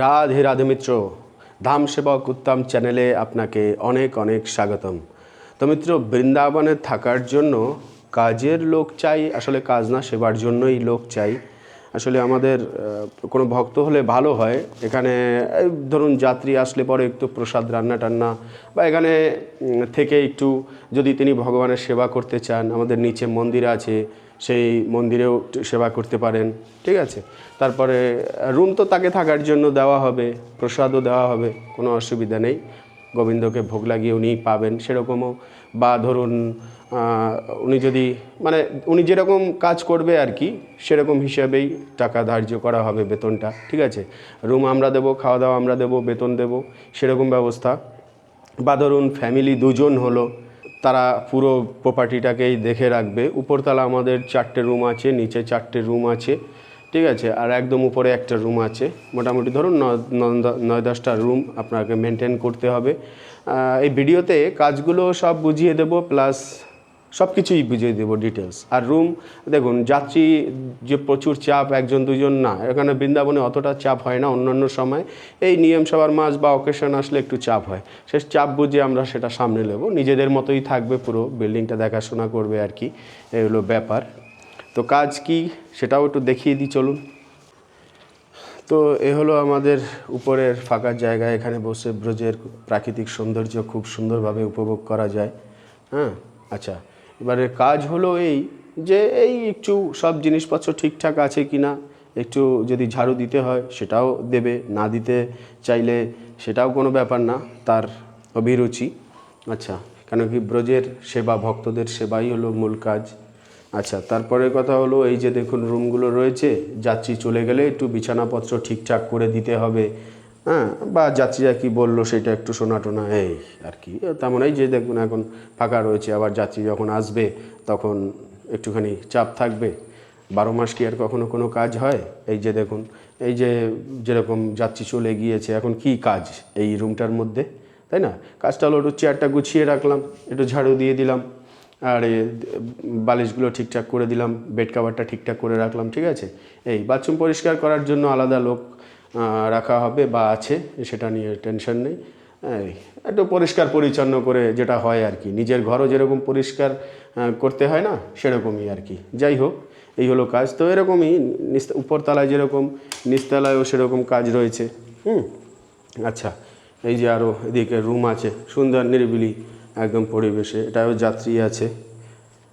রাধে রাধে মিত্র ধাম সেবক উত্তম চ্যানেলে আপনাকে অনেক অনেক স্বাগতম। তো মিত্র, বৃন্দাবনে থাকার জন্য কাজের লোক চাই, আসলে কাজ না, সেবার জন্যই লোক চাই। আসলে আমাদের কোনো ভক্ত হলে ভালো হয়। এখানে ধরুন যাত্রী আসলে পরে একটু প্রসাদ, রান্না টান্না, বা এখানে থেকে একটু যদি তিনি ভগবানের সেবা করতে চান, আমাদের নিচে মন্দির আছে সেই মন্দিরেও সেবা করতে পারেন, ঠিক আছে? তারপরে, রুম তো তাকে থাকার জন্য দেওয়া হবে, প্রসাদও দেওয়া হবে, কোনো অসুবিধা নেই। গোবিন্দকে ভোগ লাগিয়ে উনি পাবেন সেরকমও। বা ধরুন উনি যদি মানে উনি যেরকম কাজ করবে আর কি, সেরকম হিসাবেই টাকা ধার্য করা হবে বেতনটা, ঠিক আছে? রুম আমরা দেবো, খাওয়া দাওয়া আমরা দেবো, বেতন দেবো, সেরকম ব্যবস্থা। বা ধরুন ফ্যামিলি দুজন হলো তারা পুরো প্রপার্টিটাকেই দেখে রাখবে। উপরতলা আমাদের চারটে রুম আছে, নিচে চারটে রুম আছে, ঠিক আছে? আর একদম উপরে একটা রুম আছে। মোটামুটি ধরুন নয় দশটা রুম আপনাকে মেনটেন করতে হবে। এই ভিডিওতে কাজগুলো সব বুঝিয়ে দেব প্লাস সব কিছুই বুঝিয়ে দেবো ডিটেলস আর রুম দেখুন, যাত্রী যে প্রচুর চাপ, একজন, দুজন না, এখানে বৃন্দাবনে অতটা চাপ হয় না অন্যান্য সময়। এই নিয়ম সবার মাস বা অকেশন আসলে একটু চাপ হয়। সে চাপ বুঝে আমরা সেটা সামনে নেব। নিজেদের মতোই থাকবে পুরো বিল্ডিংটা দেখাশোনা করবে আর কি। এই হলো ব্যাপার। তো কাজ কি সেটাও একটু দেখিয়ে দিই, চলুন। তো এ হলো আমাদের উপরের ফাঁকা জায়গা। এখানে বসে ব্রজের প্রাকৃতিক সৌন্দর্য খুব সুন্দরভাবে উপভোগ করা যায়। হ্যাঁ আচ্ছা। এবারে কাজ হলো এই যে এই একটু সব জিনিসপত্র ঠিকঠাক আছে কি না একটু যদি ঝাড়ু দিতে হয় সেটাও দেবে, না দিতে চাইলে সেটাও কোনো ব্যাপার না, তার অভিরুচি। আচ্ছা কেন কি ব্রজের সেবা, ভক্তদের সেবাই হলো মূল কাজ। আচ্ছা তারপরে কথা হলো এই যে দেখুন রুমগুলো রয়েছে, যাত্রী চলে গেলে একটু বিছানাপত্র ঠিকঠাক করে দিতে হবে হ্যাঁ বা যাত্রীরা কি বলল সেটা একটু শোনা টোনা, এই আর কি। তেমন এই যে দেখুন, এখন ফাঁকা রয়েছে, আবার যাত্রী যখন আসবে, তখন একটুখানি চাপ থাকবে। বারো মাস কি আর কখনো কোনো কাজ হয়? এই যে দেখুন, এই যে যেরকম যাত্রী চলে গিয়েছে, এখন কি কাজ এই রুমটার মধ্যে? তাই না? কাজটা হলো একটু চেয়ারটা গুছিয়ে রাখলাম, একটু ঝাড়ু দিয়ে দিলাম, আর বালিশগুলো ঠিকঠাক করে দিলাম, বেড কাভারটা ঠিকঠাক করে রাখলাম, ঠিক আছে? এই বাথরুম পরিষ্কার করার জন্য আলাদা লোক রাখা হবে বা আছে, সেটা নিয়ে টেনশন নেই। একটু পরিষ্কার পরিচ্ছন্ন করে যেটা হয় আর কি। নিজের ঘরও যেরকম পরিষ্কার করতে হয় না, সেরকমই আর কি। যাই হোক, এই হলো কাজ। তো এরকমই উপরতলায় যেরকম, নিচতলায়ও সেরকম কাজ রয়েছে। হুম আচ্ছা এই যে আরও এদিকে রুম আছে, সুন্দর নিরিবিলি একদম পরিবেশে। এটাও যাত্রী আছে।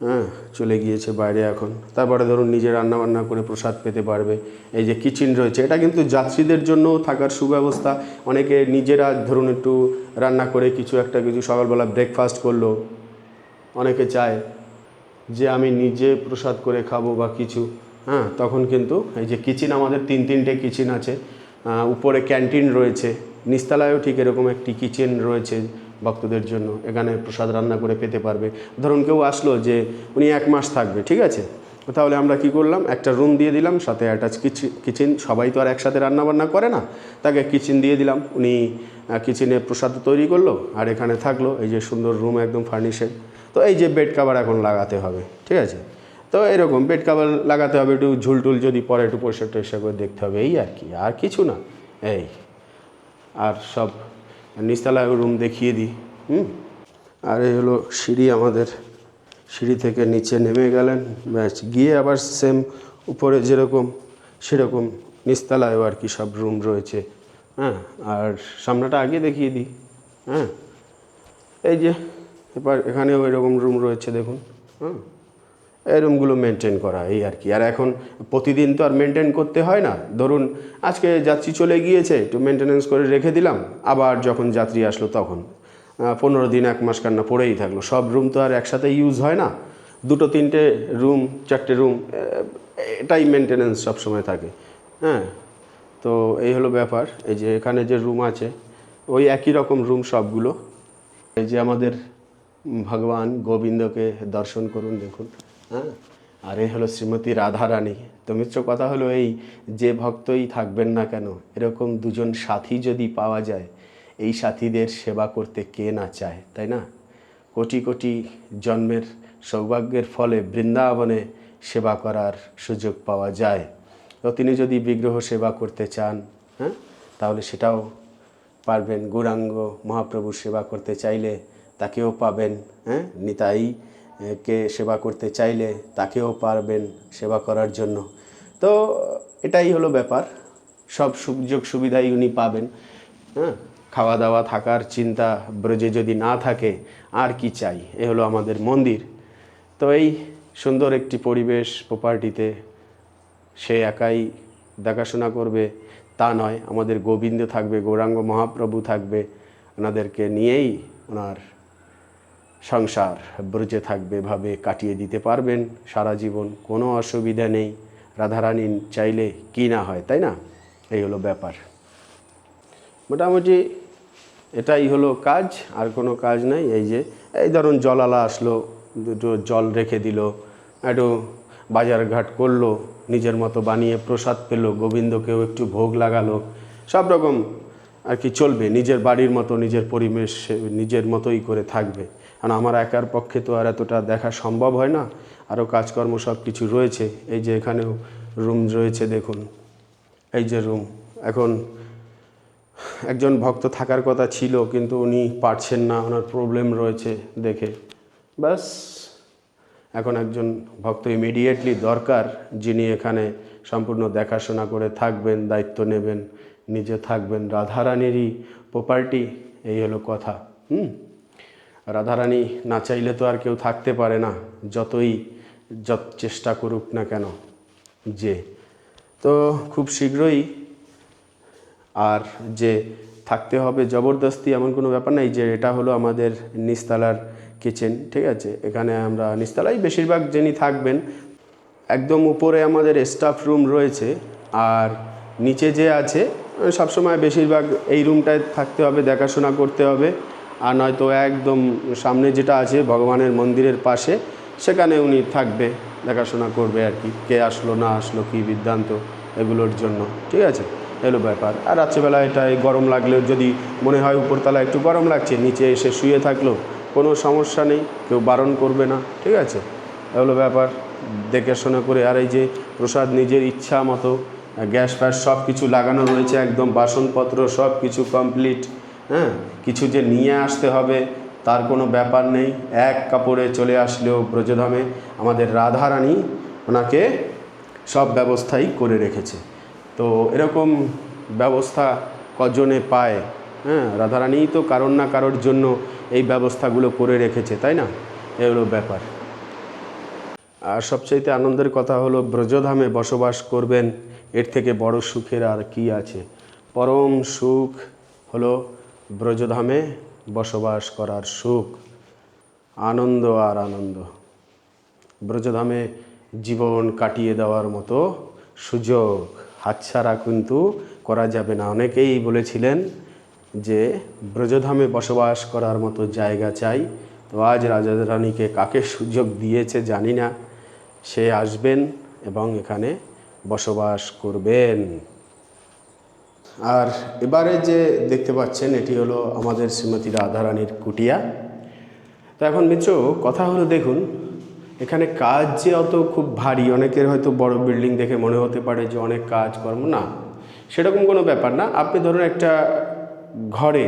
হ্যাঁ চলে গিয়েছে বাইরে এখন। তারপরে ধরুন নিজে রান্নাবান্না করে প্রসাদ পেতে পারবে। এই যে কিচেন রয়েছে, এটা কিন্তু যাত্রীদের জন্য থাকার সুব্যবস্থা। অনেকে নিজেরা ধরুন একটু রান্না করে কিছু একটা, কিছু সকালবেলা ব্রেকফাস্ট করল। অনেকে চায় যে আমি নিজে প্রসাদ করে খাব বা কিছু। হ্যাঁ তখন কিন্তু এই যে কিচেন, আমাদের তিন তিনটে কিচেন আছে। উপরে ক্যান্টিন রয়েছে। নিস্তালায়ও ঠিক এরকম একটি কিচেন রয়েছে। ভক্তদের জন্য, এখানে প্রসাদ রান্না করে পেতে পারবে। ধরুন কেউ আসলো যে উনি এক মাস থাকবে, ঠিক আছে? তাহলে আমরা কি করলাম? একটা রুম দিয়ে দিলাম, সাথে অ্যাটাচ কিচেন সবাই তো আর একসাথে রান্না বান্না করে না। তাকে কিচেন দিয়ে দিলাম। উনি কিচেনে প্রসাদ তৈরি করল, আর এখানে থাকল এই যে সুন্দর রুম একদম ফার্নিশেড তো এই যে বেড কাভার এখন লাগাতে হবে, ঠিক আছে? তো এরকম বেড কাভার লাগাতে হবে, একটু ঝুলটুল যদি পরে একটু পরিষ্কার টরিষ্কার করে দেখতে হবে, এই আর কি, আর কিছু না, এই। আর সব নিচতলায় রুম দেখিয়ে দিই, হুম? আর এই হলো সিঁড়ি আমাদের। সিঁড়ি থেকে নিচে নেমে গেলেন, ব্যাস, গিয়ে আবার সেম উপরে যেরকম সেরকম নিচতলায়ও আর কি সব রুম রয়েছে হ্যাঁ? আর সামনাটা আগে দেখিয়ে দিই হ্যাঁ? এই যে, এবার এখানেও এরকম রুম রয়েছে, দেখুন হ্যাঁ রুমগুলো মেনটেন করা, এই আর কি। আর এখন প্রতিদিন তো আর মেনটেন করতে হয় না। ধরুন, আজকে যাত্রী চলে গিয়েছে, একটু মেনটেনেন্স করে রেখে দিলাম, আবার যখন যাত্রী আসলো তখন। পনেরো দিন, এক মাস কান্না পড়েই থাকল। সব রুম তো আর একসাথে ইউজ হয় না। দুটো, তিনটে রুম চারটে রুম এটাই মেনটেনেন্স সবসময় থাকে। হ্যাঁ তো এই হলো ব্যাপার। এই যে এখানে যে রুম আছে, ওই একই রকম রুম সবগুলো। এই যে আমাদের ভগবান গোবিন্দকে দর্শন করুন, দেখুন। হ্যাঁ? আর এই হলো শ্রীমতী রাধারানী, তো মিত্র, কথা হলো এই যে ভক্তই থাকবেন না কেন, এরকম দুজন সাথী যদি পাওয়া যায়, এই সাথীদের সেবা করতে কে না চায়, তাই না? কোটি কোটি জন্মের সৌভাগ্যের ফলে বৃন্দাবনে সেবা করার সুযোগ পাওয়া যায়। তো তিনি যদি বিগ্রহ সেবা করতে চান হ্যাঁ? তাহলে সেটাও পারবেন। গৌরাঙ্গ মহাপ্রভুর সেবা করতে চাইলে তাকেও পাবেন হ্যাঁ? নিতাই কে সেবা করতে চাইলে তাকেও পারবেন সেবা করার জন্য। তো, এটাই হলো ব্যাপার। সব সুযোগ সুবিধাই উনি পাবেন। হ্যাঁ খাওয়া দাওয়া থাকার চিন্তা ব্রজে যদি না থাকে, আর কি চাই? এ হলো আমাদের মন্দির। তো এই সুন্দর একটি পরিবেশ প্রপার্টিতে সে একাই দেখাশোনা করবে। তা নয়, আমাদের গোবিন্দ থাকবে, গৌরাঙ্গ মহাপ্রভু থাকবে। ওনাদেরকে নিয়েই ওনার সংসার ব্রজে থাকবে ভাবে কাটিয়ে দিতে পারবেন সারা জীবন, কোনো অসুবিধা নেই। রাধারানী চাইলে কি না হয়, তাই না? এই হলো ব্যাপার। মোটামুটি এটাই হলো কাজ, আর কোনো কাজ নাই। এই যে, এই ধরুন জলালা আসলো, দুটো জল রেখে দিল, একটু বাজারঘাট করল, নিজের মতো বানিয়ে প্রসাদ পেল, গোবিন্দকেও একটু ভোগ লাগালো, সব রকম আর কি চলবে। নিজের বাড়ির মতো, নিজের পরিবেশ, নিজের মতোই করে থাকবে। কারণ আমার একার পক্ষে তো আর এতটা দেখা সম্ভব হয় না। আরও কাজকর্ম সব কিছু রয়েছে। এই যে এখানেও রুম রয়েছে, দেখুন। এই যে রুম। এখন একজন ভক্ত থাকার কথা ছিল, কিন্তু উনি পারছেন না। ওনার প্রবলেম রয়েছে দেখে। ব্যাস। এখন একজন ভক্ত ইমিডিয়েটলি দরকার, যিনি এখানে সম্পূর্ণ দেখাশোনা করে থাকবেন, দায়িত্ব নেবেন, নিজে থাকবেন। রাধারানীরই প্রপার্টি এই হলো কথা। হুম? রাধারানী না চাইলে তো আর কেউ থাকতে পারে না, যতই যত চেষ্টা করুক না কেন, যে। তো খুব শীঘ্রই আর যে থাকতে হবে জবরদস্তি এমন কোনো ব্যাপার নাই যে এটা হলো আমাদের নিস্তালার কিচেন, ঠিক আছে? এখানে আমরা নিস্তালাই বেশিরভাগ যিনি থাকবেন, একদম উপরে আমাদের স্টাফ রুম রয়েছে আর নিচে যে আছে, সবসময় বেশিরভাগ এই রুমটায় থাকতে হবে, দেখাশোনা করতে হবে। আর নয়তো একদম সামনে যেটা আছে ভগবানের মন্দিরের পাশে, সেখানে উনি থাকবে, দেখাশোনা করবে আর কি, কে আসলো, না আসলো, কি বিদ্যান্ত এগুলোর জন্য, ঠিক আছে? এলো ব্যাপার। আর রাত্রেবেলা এটাই গরম লাগলেও যদি মনে হয় উপরতলা একটু গরম লাগছে, নিচে এসে শুয়ে থাকল, কোনো সমস্যা নেই, কেউ বারণ করবে না, ঠিক আছে? এগুলো ব্যাপার, দেখাশোনা করে। আর এই যে প্রসাদ নিজের ইচ্ছা মতো, গ্যাস ফ্যাস সব কিছু লাগানো রয়েছে, একদম বাসনপত্র সব কিছু কমপ্লিট হ্যাঁ? কিছু যে নিয়ে আসতে হবে, তার কোনো ব্যাপার নেই। এক কাপড়ে চলে আসলেও ব্রজধামে আমাদের রাধারানী ওনাকে সব ব্যবস্থাই করে রেখেছে। তো এরকম ব্যবস্থা কজনে পায়? হ্যাঁ রাধারানীই তো কারোর না কারোর জন্য এই ব্যবস্থাগুলো করে রেখেছে, তাই না? এ হলো ব্যাপার। আর সবচাইতে আনন্দের কথা হলো, ব্রজধামে বসবাস করবেন, এর থেকে বড় সুখের আর কি আছে? পরম সুখ হলো ব্রজধামে বসবাস করার সুখ, আনন্দ আর আনন্দ। ব্রজধামে জীবন কাটিয়ে দেওয়ার মতো সুযোগ হাতছাড়া কিন্তু করা যাবে না। অনেকেই বলেছিলেন যে, ব্রজধামে বসবাস করার মতো জায়গা চাই। তো আজ রাজা রানীকে কাকে সুযোগ দিয়েছে জানি না। সে আসবেন এবং এখানে বসবাস করবেন। আর এবারে যে দেখতে পাচ্ছেন, এটি হলো আমাদের শ্রীমতী রাধারানীর কুটিয়া। তো এখন মিত্র, কথা হলো দেখুন, এখানে কাজ যে অত খুব ভারী, অনেকের হয়তো বড় বিল্ডিং দেখে মনে হতে পারে যে অনেক কাজ কর্ম না। সেরকম কোনো ব্যাপার না। আপনি ধরুন একটা ঘরে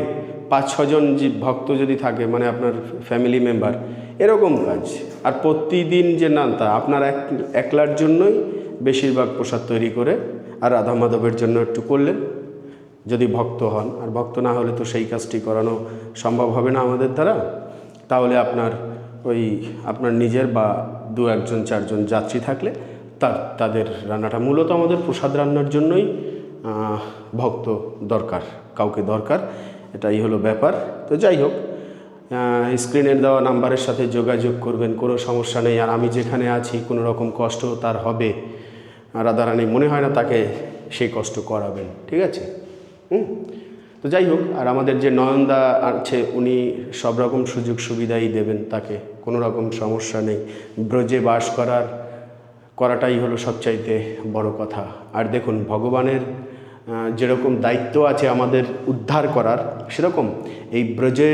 পাঁচ ছজন যে ভক্ত যদি থাকে মানে আপনার ফ্যামিলি মেম্বার এরকম কাজ। আর প্রতিদিন যে না তা আপনার এক, একলার জন্যই বেশিরভাগ প্রসাদ তৈরি করে, আর রাধা মাধবের জন্য একটু করলেন। যদি ভক্ত হন, আর ভক্ত না হলে তো সেই কাজটি করানো সম্ভব হবে না আমাদের দ্বারা, তাহলে আপনার ওই আপনার নিজের বা দু একজন, চারজন যাত্রী থাকলে তার, তাদের রান্নাটা মূলত আমাদের প্রসাদ রান্নার জন্যই ভক্ত দরকার, কাউকে দরকার, এটাই হলো ব্যাপার। তো যাই হোক স্ক্রিনের দেওয়া নাম্বারের সাথে যোগাযোগ করবেন, কোনো সমস্যা নেই, আর আমি যেখানে আছি, কোনো রকম কষ্ট তার হবে। রাধারানী মনে হয় না তাকে সেই কষ্ট করাবেন, ঠিক আছে? হুম। তো যাই হোক, আর আমাদের যে নয়নদা আছে, উনি সব রকম সুযোগ সুবিধাই দেবেন তাকে, কোনো রকম সমস্যা নেই। ব্রজে বাস করার, করাটাই হলো সবচাইতে বড় কথা। আর দেখুন, ভগবানের যেরকম দায়িত্ব আছে আমাদের উদ্ধার করার, সেরকম এই ব্রজে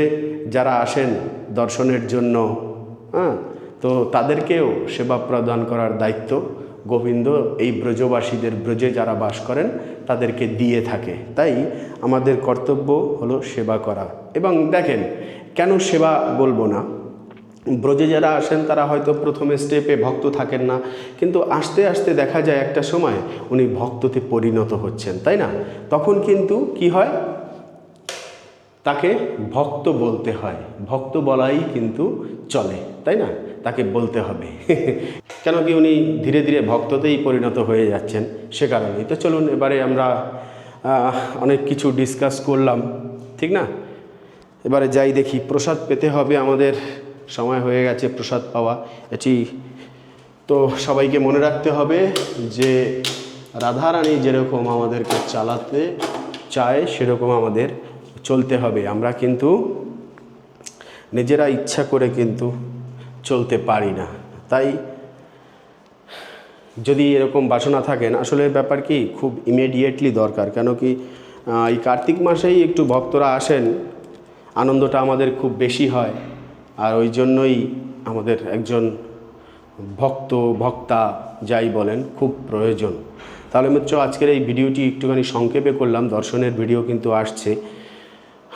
যারা আসেন দর্শনের জন্য হ্যাঁ তো তাদেরকেও সেবা প্রদান করার দায়িত্ব। গোবিন্দ এই ব্রজবাসীদের ব্রজে যারা বাস করেন, তাদেরকে দিয়ে থাকে। তাই আমাদের কর্তব্য হলো সেবা করা। এবং দেখেন, কেন সেবা বলব না? ব্রজে যারা আসেন, তারা হয়তো প্রথমে স্টেপে ভক্ত থাকেন না। কিন্তু আস্তে আস্তে দেখা যায় একটা সময় উনি ভক্ততে পরিণত হচ্ছেন, তাই না? তখন কিন্তু কি হয়? তাকে ভক্ত বলতে হয়। ভক্ত বলাই কিন্তু চলে, তাই না? তাকে বলতে হবে। কেন কি উনি ধীরে ধীরে ভক্ততেই পরিণত হয়ে যাচ্ছেন সে কারণেই। তো চলুন এবারে আমরা অনেক কিছু ডিসকাস করলাম, ঠিক না? এবারে যাই দেখি, প্রসাদ পেতে হবে আমাদের। সময় হয়ে গেছে প্রসাদ পাওয়া। এটি তো সবাইকে মনে রাখতে হবে যে রাধারানী যেরকম আমাদেরকে চালাতে চায়, সেরকম আমাদের চলতে হবে। আমরা কিন্তু নিজেরা ইচ্ছা করে কিন্তু চলতে পারি না। তাই যদি এরকম বাসনা থাকেন, আসলে ব্যাপার কি, খুব ইমিডিয়েটলি দরকার। কেন কি এই কার্তিক মাসেই একটু ভক্তরা আসেন, আনন্দটা আমাদের খুব বেশি হয়। আর ওই জন্যই আমাদের একজন ভক্ত, ভক্তা, যাই বলেন, খুব প্রয়োজন। তাহলে মিত্র, আজকের এই ভিডিওটি একটুখানি সংক্ষেপে করলাম, দর্শনের ভিডিও কিন্তু আসছে।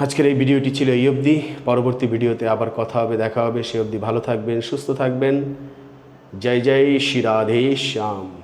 আজকের এই ভিডিওটি ছিল এই অবধি। পরবর্তী ভিডিওতে আবার কথা হবে, দেখা হবে। সে অবধি ভালো থাকবেন, সুস্থ থাকবেন। জয় জয়, শ্রী রাধে, শ্যাম।